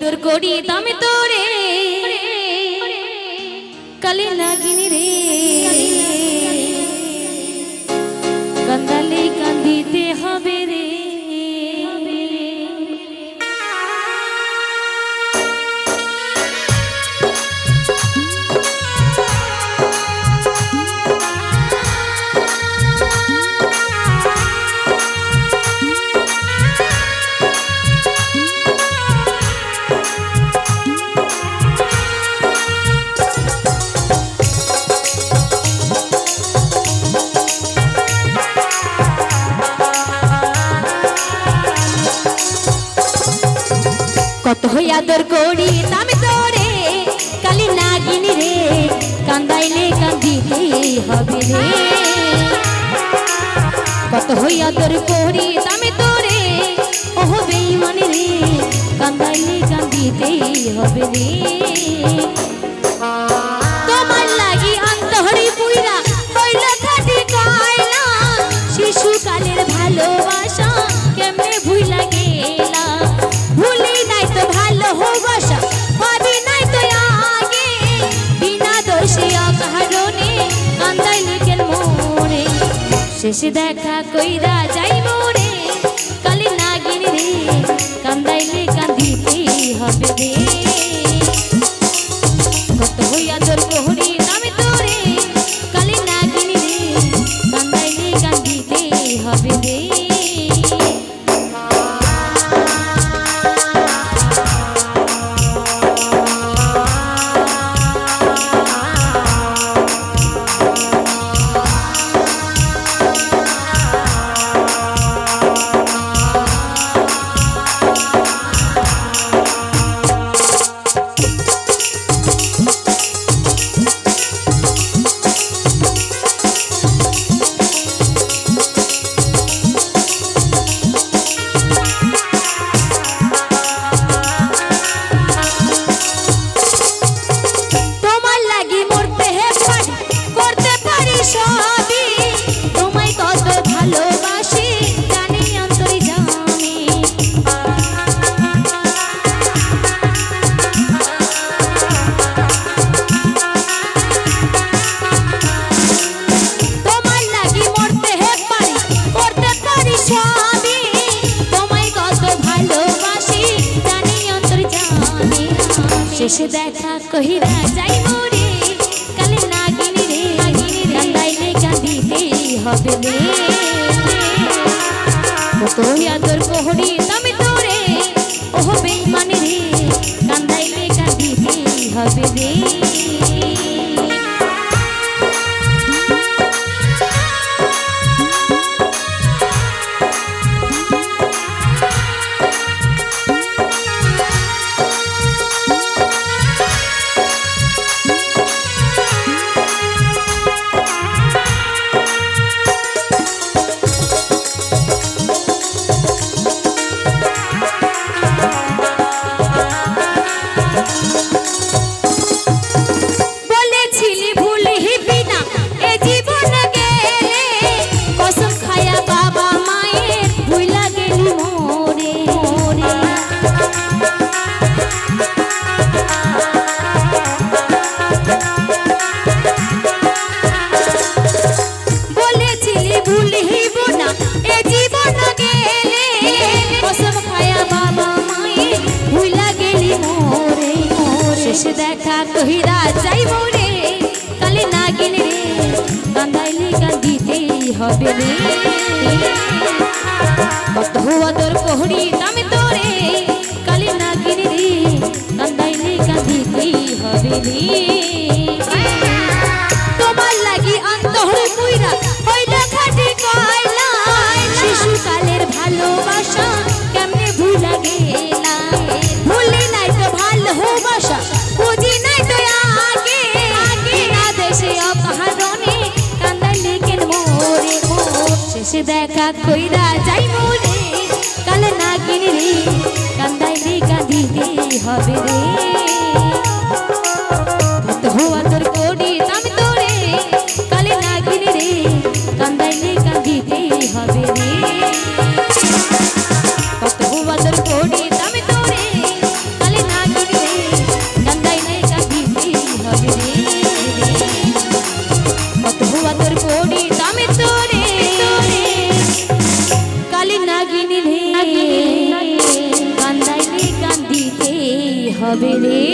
আদর করি দামে তোরে। কালে নাগিনী রে আদর করি, দামে তোরে কালি নাগিনি রে, কান্দাইলে কান্দিতে হবে রে। কত আদর করি, দামে তোরে ওহ বেইমানি রে, কান্দাইলে কান্দিতে হবে রে। তোমার লাগি অন্তহরি শেষে দেখা কইরা যাই মোরে কালি নাগিন রে, কান্দাইলে কান্দিতে হবে রে? কত হইয়া তোর কোহরি নামে তোরে। কালি নাগিনি রে, কান্দাইলে কান্দিতে হবে রে? শেষে দেখা কহিরা যাই মোরে কালে নাগিনি রে কান্দাইলে কান্দিতে হবে রে। কত আদর কোহরি তুমি তোরে ওহ বেইমানি শেষ দেখা কহিরা যাই মোরে কালে নাগিন রে কান্দাইলে কান্দিতেই হবে রে কত হুয়া তোর কোহরি দামে তোরে, কালে নাগিন রে কান্দাইলে কান্দিতেই হবে রে তোমার লাগি অন্তর পুইরা হইল খাটি কয়লা শিশুকালের ভালোবাসা কেমনে ভুলা গেলা ভুলি নাই তো ভালোবাসা দেখা কইরা যাই মোরে কাল কিনে রে কান্দাইলে কাঁদিতে হবে রে। হবে রে